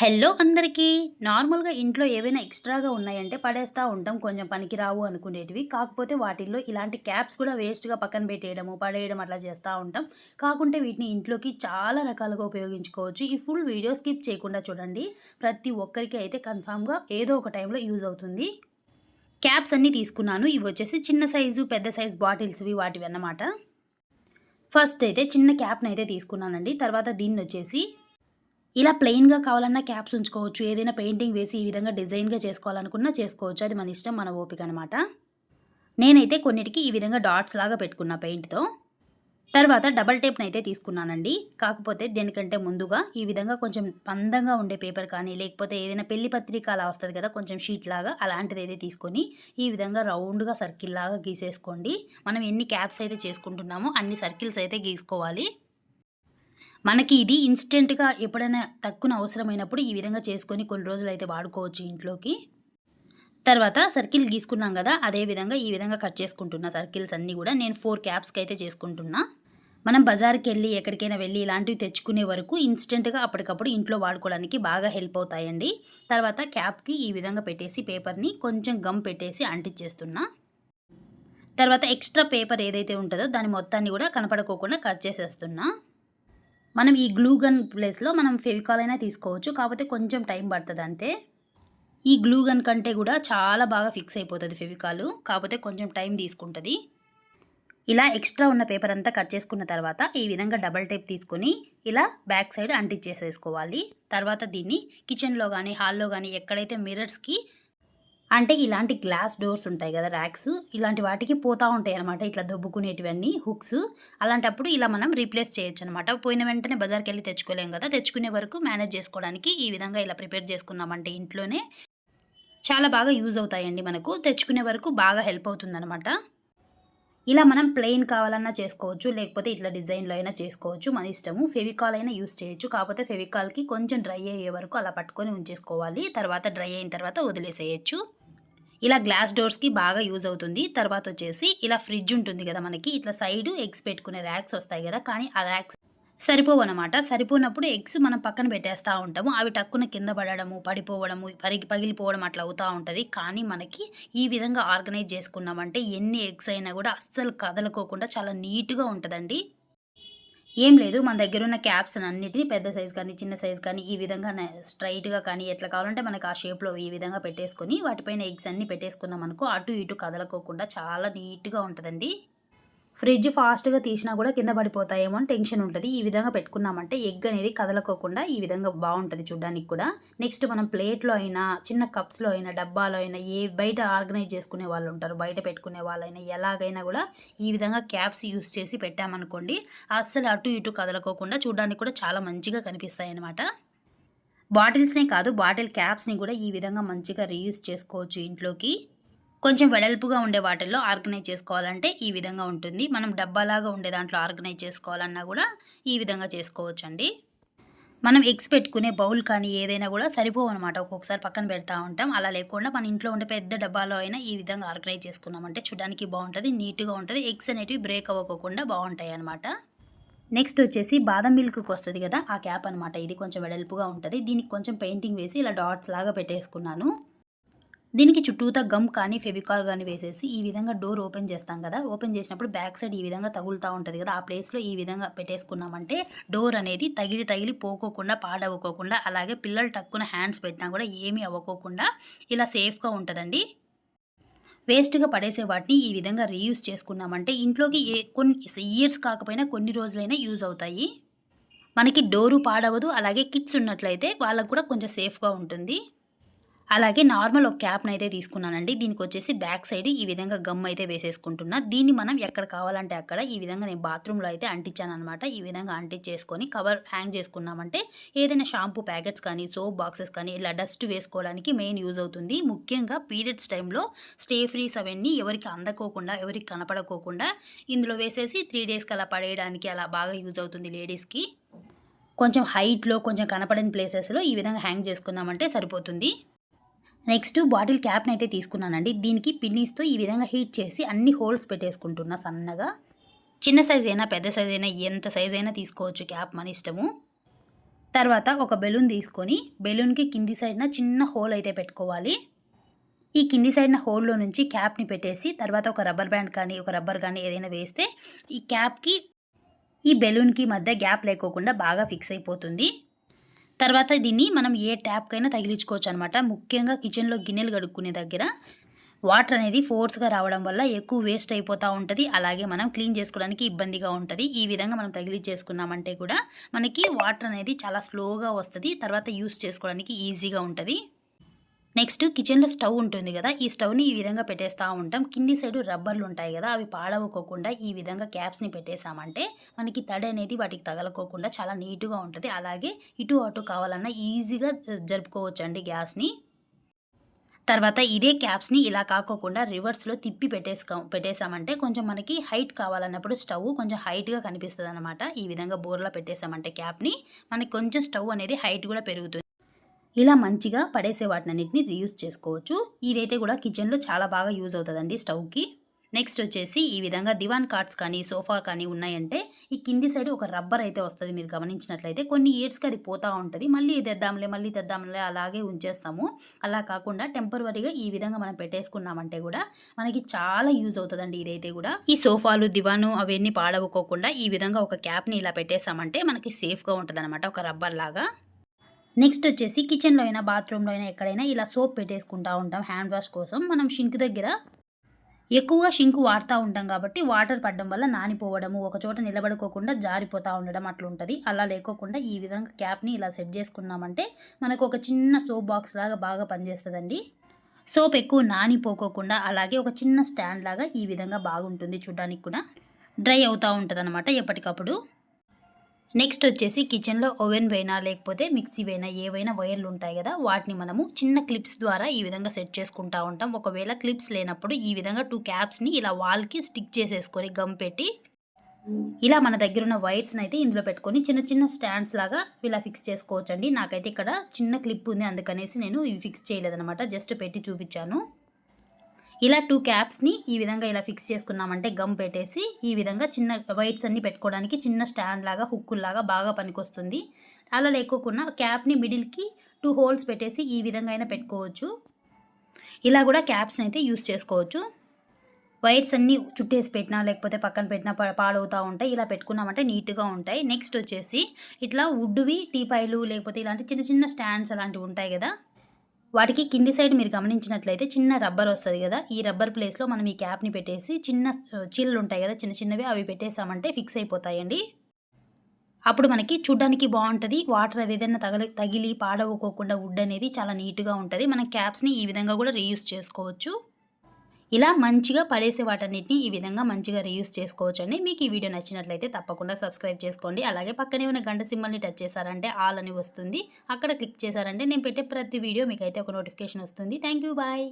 Hello అందరికీ. నార్మల్గా ఇంట్లో ఏవైనా ఎక్స్ట్రాగా ఉన్నాయంటే పడేస్తూ ఉంటాం. కొంచెం పనికిరావు అనుకునేటివి. కాకపోతే వాటిల్లో ఇలాంటి క్యాప్స్ కూడా వేస్ట్గా పక్కన పెట్టేయడము పడేయడం అట్లా చేస్తూ ఉంటాం. కాకుంటే వీటిని ఇంట్లోకి చాలా రకాలుగా ఉపయోగించుకోవచ్చు. ఈ ఫుల్ వీడియో స్కిప్ చేయకుండా చూడండి. ప్రతి ఒక్కరికి అయితే కన్ఫామ్గా ఏదో ఒక టైంలో యూజ్ అవుతుంది. క్యాప్స్ అన్నీ తీసుకున్నాను. ఇవి వచ్చేసి చిన్న సైజు పెద్ద సైజు బాటిల్స్వి వాటివి అన్నమాట. ఫస్ట్ అయితే చిన్న క్యాప్ని అయితే తీసుకున్నానండి. తర్వాత దీన్ని వచ్చేసి ఇలా ప్లెయిన్గా కావాలన్నా క్యాప్స్ ఉంచుకోవచ్చు. ఏదైనా పెయింటింగ్ వేసి ఈ విధంగా డిజైన్గా చేసుకోవాలనుకున్నా చేసుకోవచ్చు. అది మన ఇష్టం మన ఓపిక అనమాట నేనైతే కొన్నిటికి ఈ విధంగా డాట్స్ లాగా పెట్టుకున్నా పెయింట్తో తర్వాత డబల్ టేప్ని అయితే తీసుకున్నానండి. కాకపోతే దేనికంటే ముందుగా ఈ విధంగా కొంచెం పందంగా ఉండే పేపర్ కానీ లేకపోతే ఏదైనా పెళ్ళి పత్రిక అలా వస్తుంది కదా కొంచెం షీట్ లాగా అలాంటిది అయితే తీసుకొని ఈ విధంగా రౌండ్గా సర్కిల్ లాగా గీసేసుకోండి. మనం ఎన్ని క్యాప్స్ అయితే చేసుకుంటున్నామో అన్ని సర్కిల్స్ అయితే గీసుకోవాలి. మనకి ఇది ఇన్స్టెంట్గా ఎప్పుడైనా తక్కువ అవసరమైనప్పుడు ఈ విధంగా చేసుకొని కొన్ని రోజులు అయితే వాడుకోవచ్చు ఇంట్లోకి. తర్వాత సర్కిల్ గీసుకున్నాం కదా అదే విధంగా ఈ విధంగా కట్ చేసుకుంటున్నా సర్కిల్స్ అన్నీ కూడా. నేను ఫోర్ క్యాప్స్కి అయితే చేసుకుంటున్నా. మనం బజార్కి వెళ్ళి ఎక్కడికైనా వెళ్ళి ఇలాంటివి తెచ్చుకునే వరకు ఇన్స్టెంట్గా అప్పటికప్పుడు ఇంట్లో వాడుకోవడానికి బాగా హెల్ప్ అవుతాయండి. తర్వాత క్యాప్కి ఈ విధంగా పెట్టేసి పేపర్ని కొంచెం గమ్ పెట్టేసి అంటించేస్తున్నా తర్వాత ఎక్స్ట్రా పేపర్ ఏదైతే ఉంటుందో దాని మొత్తాన్ని కూడా కనపడకోకుండా కట్ చేసేస్తున్నా. మనం ఈ గ్లూ గన్ ప్లేస్లో మనం ఫెవికాల్ అయినా తీసుకోవచ్చు. కాకపోతే కొంచెం టైం పడుతుంది అంతే. ఈ గ్లూ గన్ కంటే కూడా చాలా బాగా ఫిక్స్ అయిపోతుంది ఫెవికాల్. కాకపోతే కొంచెం టైం తీసుకుంటుంది. ఇలా ఎక్స్ట్రా ఉన్న పేపర్ అంతా కట్ చేసుకున్న తర్వాత ఈ విధంగా డబల్ టేప్ తీసుకొని ఇలా బ్యాక్ సైడ్ అంటించేసేసుకోవాలి. తర్వాత దీన్ని కిచెన్లో కానీ హాల్లో కానీ ఎక్కడైతే మిర్రర్స్కి అంటే ఇలాంటి గ్లాస్ డోర్స్ ఉంటాయి కదా ర్యాక్స్ ఇలాంటి వాటికి పోతూ ఉంటాయి అనమాట ఇట్లా దొబ్బుకునేటివన్నీ హుక్స్. అలాంటప్పుడు ఇలా మనం రీప్లేస్ చేయొచ్చు అనమాట పోయిన వెంటనే బజార్కి వెళ్ళి తెచ్చుకోలేం కదా. తెచ్చుకునే వరకు మేనేజ్ చేసుకోవడానికి ఈ విధంగా ఇలా ప్రిపేర్ చేసుకున్నామంటే ఇంట్లోనే చాలా బాగా యూజ్ అవుతాయండి మనకు. తెచ్చుకునే వరకు బాగా హెల్ప్ అవుతుందన్నమాట. ఇలా మనం ప్లెయిన్ కావాలన్నా చేసుకోవచ్చు. లేకపోతే ఇట్లా డిజైన్లో అయినా చేసుకోవచ్చు. మన ఇష్టము. ఫెవికాల్ అయినా యూస్ చేయొచ్చు. కాకపోతే ఫెవికాల్కి కొంచెం డ్రై అయ్యే వరకు అలా పట్టుకొని ఉంచేసుకోవాలి. తర్వాత డ్రై అయిన తర్వాత వదిలేసేయచ్చు. ఇలా గ్లాస్ డోర్స్కి బాగా యూజ్ అవుతుంది. తర్వాత వచ్చేసి ఇలా ఫ్రిడ్జ్ ఉంటుంది కదా మనకి. ఇట్లా సైడ్ ఎగ్స్ పెట్టుకునే ర్యాక్స్ వస్తాయి కదా. కానీ ఆ ర్యాక్స్ సరిపోవు అనమాట సరిపోనప్పుడు ఎగ్స్ మనం పక్కన పెట్టేస్తూ ఉంటాము. అవి టక్కున కింద పడడము పడిపోవడము పరిగి పగిలిపోవడం అట్లా అవుతూ ఉంటుంది. కానీ మనకి ఈ విధంగా ఆర్గనైజ్ చేసుకున్నామంటే ఎన్ని ఎగ్స్ అయినా కూడా అస్సలు కదలుకోకుండా చాలా నీట్గా ఉంటుందండి. ఏం లేదు. మన దగ్గర ఉన్న క్యాప్స్ అన్నిటిని పెద్ద సైజ్ కానీ చిన్న సైజ్ కానీ ఈ విధంగా స్ట్రైట్గా కానీ ఎట్లా కావాలంటే మనకు ఆ షేప్లో ఈ విధంగా పెట్టేసుకొని వాటిపైన ఎగ్స్ అన్ని పెట్టేసుకున్నాం అనుకో అటు ఇటు కదలకోకుండా చాలా నీట్గా ఉంటుందండి. ఫ్రిడ్జ్ ఫాస్ట్గా తీసినా కూడా కింద పడిపోతాయేమో అని టెన్షన్ ఉంటుంది. ఈ విధంగా పెట్టుకున్నామంటే ఎగ్ అనేది కదలకోకుండా ఈ విధంగా బాగుంటుంది చూడడానికి కూడా. నెక్స్ట్ మనం ప్లేట్లో అయినా చిన్న కప్స్లో అయినా డబ్బాలో అయినా ఏ బయట ఆర్గనైజ్ చేసుకునే వాళ్ళు ఉంటారు బయట పెట్టుకునే వాళ్ళైనా ఎలాగైనా కూడా ఈ విధంగా క్యాప్స్ యూస్ చేసి పెట్టామనుకోండి అస్సలు అటు ఇటు కదలకోకుండా చూడడానికి కూడా చాలా మంచిగా కనిపిస్తాయి అన్నమాట బాటిల్స్నే కాదు బాటిల్ క్యాప్స్ని కూడా ఈ విధంగా మంచిగా రీయూస్ చేసుకోవచ్చు ఇంట్లోకి. కొంచెం వెడల్పుగా ఉండే వాటిల్లో ఆర్గనైజ్ చేసుకోవాలంటే ఈ విధంగా ఉంటుంది. మనం డబ్బాలాగా ఉండే దాంట్లో ఆర్గనైజ్ చేసుకోవాలన్నా కూడా ఈ విధంగా చేసుకోవచ్చండి. మనం ఎగ్స్ పెట్టుకునే బౌల్ కానీ ఏదైనా కూడా సరిపోవు అనమాట ఒక్కొక్కసారి పక్కన పెడతా ఉంటాం. అలా లేకుండా మన ఇంట్లో ఉండే పెద్ద డబ్బాలో అయినా ఈ విధంగా ఆర్గనైజ్ చేసుకున్నామంటే చూడడానికి బాగుంటుంది నీట్గా ఉంటుంది. ఎగ్స్ అనేటివి బ్రేక్ అవ్వకోకుండా బాగుంటాయి అనమాట నెక్స్ట్ వచ్చేసి బాదం మిల్క్కి వస్తుంది కదా ఆ క్యాప్ అనమాట ఇది కొంచెం వెడల్పుగా ఉంటుంది. దీనికి కొంచెం పెయింటింగ్ వేసి ఇలా డాట్స్ లాగా పెట్టేసుకున్నాను. దీనికి చుట్టూతా గమ్ కానీ ఫెవికాల్ కానీ వేసేసి ఈ విధంగా డోర్ ఓపెన్ చేస్తాం కదా. ఓపెన్ చేసినప్పుడు బ్యాక్ సైడ్ ఈ విధంగా తగులుతూ ఉంటుంది కదా. ఆ ప్లేస్లో ఈ విధంగా పెట్టేసుకున్నామంటే డోర్ అనేది తగిలి తగిలి పోకోకుండా పాడవ్వకోకుండా అలాగే పిల్లలు టక్కున హ్యాండ్స్ పెట్టినా కూడా ఏమీ అవ్వకోకుండా ఇలా సేఫ్గా ఉంటుందండి. వేస్ట్గా పడేసే వాటిని ఈ విధంగా రీయూజ్ చేసుకున్నామంటే ఇంట్లోకి ఏ కొన్ని ఇయర్స్ కాకపోయినా కొన్ని రోజులైనా యూజ్ అవుతాయి. మనకి డోరు పాడవదు అలాగే కిడ్స్ ఉన్నట్లయితే వాళ్ళకు కూడా కొంచెం సేఫ్గా ఉంటుంది. అలాగే నార్మల్ ఒక క్యాప్ని అయితే తీసుకున్నానండి. దీనికి వచ్చేసి బ్యాక్ సైడ్ ఈ విధంగా గమ్ అయితే వేసేసుకుంటున్నా. దీన్ని మనం ఎక్కడ కావాలంటే అక్కడ ఈ విధంగా నేను బాత్రూంలో అయితే అంటించాను అనమాట ఈ విధంగా అంటించేసుకొని కవర్ హ్యాంగ్ చేసుకున్నామంటే ఏదైనా షాంపూ ప్యాకెట్స్ కానీ సోప్ బాక్సెస్ కానీ ఇలా డస్ట్ వేసుకోవడానికి మెయిన్ యూజ్ అవుతుంది. ముఖ్యంగా పీరియడ్స్ టైంలో స్టే ఫ్రీస్ అవన్నీ ఎవరికి అందకోకుండా ఎవరికి కనపడకోకుండా ఇందులో వేసేసి త్రీ డేస్కి అలా పడేయడానికి అలా బాగా యూజ్ అవుతుంది లేడీస్కి. కొంచెం హైట్లో కొంచెం కనపడని ప్లేసెస్లో ఈ విధంగా హ్యాంగ్ చేసుకున్నామంటే సరిపోతుంది. నెక్స్ట్ బాటిల్ క్యాప్ని అయితే తీసుకున్నానండి. దీనికి పిన్నీస్తో ఈ విధంగా హీట్ చేసి అన్ని హోల్స్ పెట్టేసుకుంటున్నా సన్నగా. చిన్న సైజ్ అయినా పెద్ద సైజ్ అయినా ఎంత సైజ్ అయినా తీసుకోవచ్చు క్యాప్ మన ఇష్టము. తర్వాత ఒక బెలూన్ తీసుకొని బెలూన్కి కింది సైడ్న చిన్న హోల్ అయితే పెట్టుకోవాలి. ఈ కింది సైడ్న హోల్లో నుంచి క్యాప్ని పెట్టేసి తర్వాత ఒక రబ్బర్ బ్యాండ్ కానీ ఒక రబ్బర్ కానీ ఏదైనా వేస్తే ఈ క్యాప్కి ఈ బెలూన్కి మధ్య గ్యాప్ లేకోకుండా బాగా ఫిక్స్ అయిపోతుంది. తర్వాత దీన్ని మనం ఏ ట్యాప్కైనా తగిలించుకోవచ్చు అనమాట ముఖ్యంగా కిచెన్లో గిన్నెలు కడుక్కునే దగ్గర వాటర్ అనేది ఫోర్స్గా రావడం వల్ల ఎక్కువ వేస్ట్ అయిపోతూ ఉంటుంది. అలాగే మనం క్లీన్ చేసుకోవడానికి ఇబ్బందిగా ఉంటుంది. ఈ విధంగా మనం తగిలించేసుకున్నామంటే కూడా మనకి వాటర్ అనేది చాలా స్లోగా వస్తుంది. తర్వాత యూస్ చేసుకోవడానికి ఈజీగా ఉంటుంది. నెక్స్ట్ కిచెన్లో స్టవ్ ఉంటుంది కదా ఈ స్టవ్ని ఈ విధంగా పెట్టేస్తూ ఉంటాం. కింది సైడ్ రబ్బర్లు ఉంటాయి కదా అవి పాడవకోకుండా ఈ విధంగా క్యాప్స్ని పెట్టేసామంటే మనకి తడి అనేది వాటికి తగలకోకుండా చాలా నీట్గా ఉంటుంది. అలాగే ఇటు అటు కావాలన్నా ఈజీగా జరుపుకోవచ్చు అండి గ్యాస్ని. తర్వాత ఇదే క్యాప్స్ని ఇలా కాకోకుండా రివర్స్లో తిప్పి పెట్టేసుకో పెట్టేసామంటే కొంచెం మనకి హైట్ కావాలన్నప్పుడు స్టవ్ కొంచెం హైట్గా కనిపిస్తుంది అనమాట ఈ విధంగా బోర్లో పెట్టేసామంటే క్యాప్ని. మనకి కొంచెం స్టవ్ అనేది హైట్ కూడా పెరుగుతుంది. ఇలా మంచిగా పడేసే వాటినన్నిటిని రీయూజ్ చేసుకోవచ్చు. ఇదైతే కూడా కిచెన్లో చాలా బాగా యూజ్ అవుతుందండి స్టవ్కి. నెక్స్ట్ వచ్చేసి ఈ విధంగా దివాన్ కార్డ్స్ కానీ సోఫా కానీ ఉన్నాయంటే ఈ కింది సైడ్ ఒక రబ్బర్ అయితే వస్తుంది మీరు గమనించినట్లయితే. కొన్ని ఇయర్స్కి అది పోతూ ఉంటుంది. మళ్ళీ తెద్దాంలే మళ్ళీ తెద్దాంలే అలాగే ఉంచేస్తాము. అలా కాకుండా టెంపరీగా ఈ విధంగా మనం పెట్టేసుకున్నామంటే కూడా మనకి చాలా యూజ్ అవుతుందండి ఇదైతే కూడా. ఈ సోఫాలు దివాను అవన్నీ పాడవుకోకుండా ఈ విధంగా ఒక క్యాప్ని ఇలా పెట్టేసామంటే మనకి సేఫ్గా ఉంటుంది ఒక రబ్బర్ లాగా. నెక్స్ట్ వచ్చేసి కిచెన్లో అయినా బాత్రూంలో అయినా ఎక్కడైనా ఇలా సోప్ పెట్టేసుకుంటూ ఉంటాం హ్యాండ్ వాష్ కోసం. మనం షింక్ దగ్గర ఎక్కువగా షింకు వాడుతూ ఉంటాం కాబట్టి వాటర్ పడడం వల్ల నానిపోవడము ఒక చోట నిలబడుకోకుండా జారిపోతూ ఉండడం అట్లుంటుంది. అలా లేకోకుండా ఈ విధంగా క్యాప్ని ఇలా సెట్ చేసుకున్నామంటే మనకు ఒక చిన్న సోప్ బాక్స్ లాగా బాగా పనిచేస్తుందండి. సోప్ ఎక్కువ నానిపోకోకుండా అలాగే ఒక చిన్న స్టాండ్ లాగా ఈ విధంగా బాగుంటుంది చూడడానికి కూడా. డ్రై అవుతూ ఉంటుంది అనమాట ఎప్పటికప్పుడు. నెక్స్ట్ వచ్చేసి కిచెన్లో ఓవెన్ వేనా లేకపోతే మిక్సీ వేనా ఏవైనా వైర్లు ఉంటాయి కదా వాటిని మనము చిన్న క్లిప్స్ ద్వారా ఈ విధంగా సెట్ చేసుకుంటూ ఉంటాం. ఒకవేళ క్లిప్స్ లేనప్పుడు ఈ విధంగా టూ క్యాప్స్ని ఇలా వాల్కి స్టిక్ చేసేసుకొని గమ్ పెట్టి ఇలా మన దగ్గర ఉన్న వైర్స్ని అయితే ఇందులో పెట్టుకొని చిన్న చిన్న స్టాండ్స్ లాగా ఇలా ఫిక్స్ చేసుకోవచ్చండి. నాకైతే ఇక్కడ చిన్న క్లిప్ ఉంది అందుకనేసి నేను ఇవి ఫిక్స్ చేయలేదనమాట జస్ట్ పెట్టి చూపించాను. ఇలా టూ క్యాప్స్ని ఈ విధంగా ఇలా ఫిక్స్ చేసుకున్నామంటే గమ్ పెట్టేసి ఈ విధంగా చిన్న వైట్స్ అన్ని పెట్టుకోవడానికి చిన్న స్టాండ్ లాగా హుక్కుల్లాగా బాగా పనికొస్తుంది. అలా లేకోకుండా క్యాప్ని మిడిల్కి టూ హోల్స్ పెట్టేసి ఈ విధంగా అయినా పెట్టుకోవచ్చు. ఇలా కూడా క్యాప్స్ని అయితే యూస్ చేసుకోవచ్చు. వైర్స్ అన్నీ చుట్టేసి పెట్టినా లేకపోతే పక్కన పెట్టినా పాడవుతూ ఉంటాయి. ఇలా పెట్టుకున్నామంటే నీట్గా ఉంటాయి. నెక్స్ట్ వచ్చేసి ఇట్లా వుడ్వి టీపాయిలు లేకపోతే ఇలాంటి చిన్న చిన్న స్టాండ్స్ అలాంటివి ఉంటాయి కదా. వాటికి కింది సైడ్ మీరు గమనించినట్లయితే చిన్న రబ్బర్ వస్తుంది కదా ఈ రబ్బర్ ప్లేస్లో మనం ఈ క్యాప్ని పెట్టేసి చిన్న చీలలు ఉంటాయి కదా చిన్న చిన్నవి అవి పెట్టేసామంటే ఫిక్స్ అయిపోతాయండి. అప్పుడు మనకి చూడ్డానికి బాగుంటుంది వాటర్ ఏదైనా తగలి తగిలి పాడవుకోకుండా వుడ్ అనేది చాలా నీట్గా ఉంటుంది. మన క్యాప్స్ని ఈ విధంగా కూడా రీయూస్ చేసుకోవచ్చు. ఇలా మంచిగా పడేసే వాటన్నిటిని ఈ విధంగా మంచిగా రీయూస్ చేసుకోవచ్చు అండి మీకు ఈ వీడియో నచ్చినట్లయితే తప్పకుండా సబ్స్క్రైబ్ చేసుకోండి. అలాగే పక్కనే ఉన్న గంట సింబల్ని టచ్ చేశారంటే ఆల్ అని వస్తుంది. అక్కడ క్లిక్ చేశారంటే నేను పెట్టే ప్రతి వీడియో మీకైతే ఒక నోటిఫికేషన్ వస్తుంది. Thank you bye